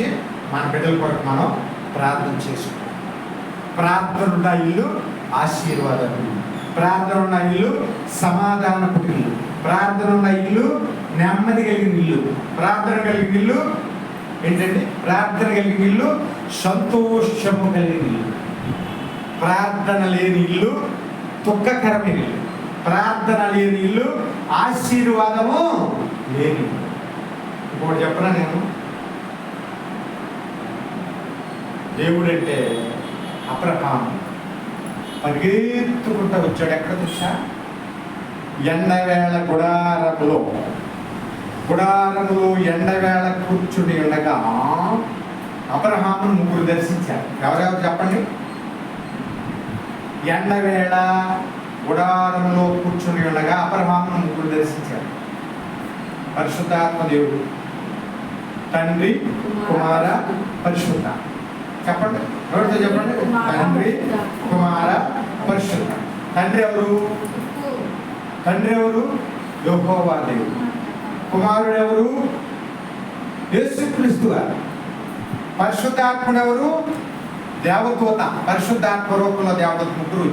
నుంచి మన బిడ్డల కొరకు మనం ప్రార్థన చేసుకుంటాం. ప్రార్థన ఉన్న ఇల్లు ఆశీర్వాదం ప్రార్థన ఉన్న ఇల్లు సమాధానపు ఇల్లు ప్రార్థన ఉన్న ఇల్లు నెమ్మది కలిగిన ఇల్లు. ప్రార్థన కలిగిన ఇల్లు ఏంటంటే ప్రార్థన కలిగిన ఇల్లు సంతోషము కలిగిన ఇల్లు. ప్రార్థన లేని ఇల్లు దుఃఖకరమైన ఇల్లు. ప్రార్థన లేని ఇల్లు ఆశీర్వాదము లేని ఇప్పుడు ఇంకోటి చెప్పనా నేను? దేవుడంటే అబ్రహాం పరిగెత్తుకుంటూ వచ్చాడు ఎక్కడ చూసా ఎండవేళ గుడారములో. గుడారములో ఎండవేళ కూర్చుని ఉండగా అబ్రహామును ముగ్గురు దర్శించారు. ఎవరెవరు చెప్పండి? ఎండవేళ గుడారములో కూర్చుని ఉండగా అబ్రహామును ముగ్గురు దర్శించారు. పరిశుద్ధాత్మ దేవుడు. తండ్రి కుమార పరిశుద్ధ. చెప్పండి. ఎవరితో చెప్పండి? తండ్రి కుమార పరిశుద్ధ. తండ్రి ఎవరు? తండ్రి ఎవరు? యెహోవా దేవుడు. కుమారుడు ఎవరు? యేసుక్రీస్తు గారు. పరిశుద్ధాత్ముడు ఎవరు? దేవదూత. పరిశుద్ధాత్మ రూపంలో దేవదూత ముగ్గురు.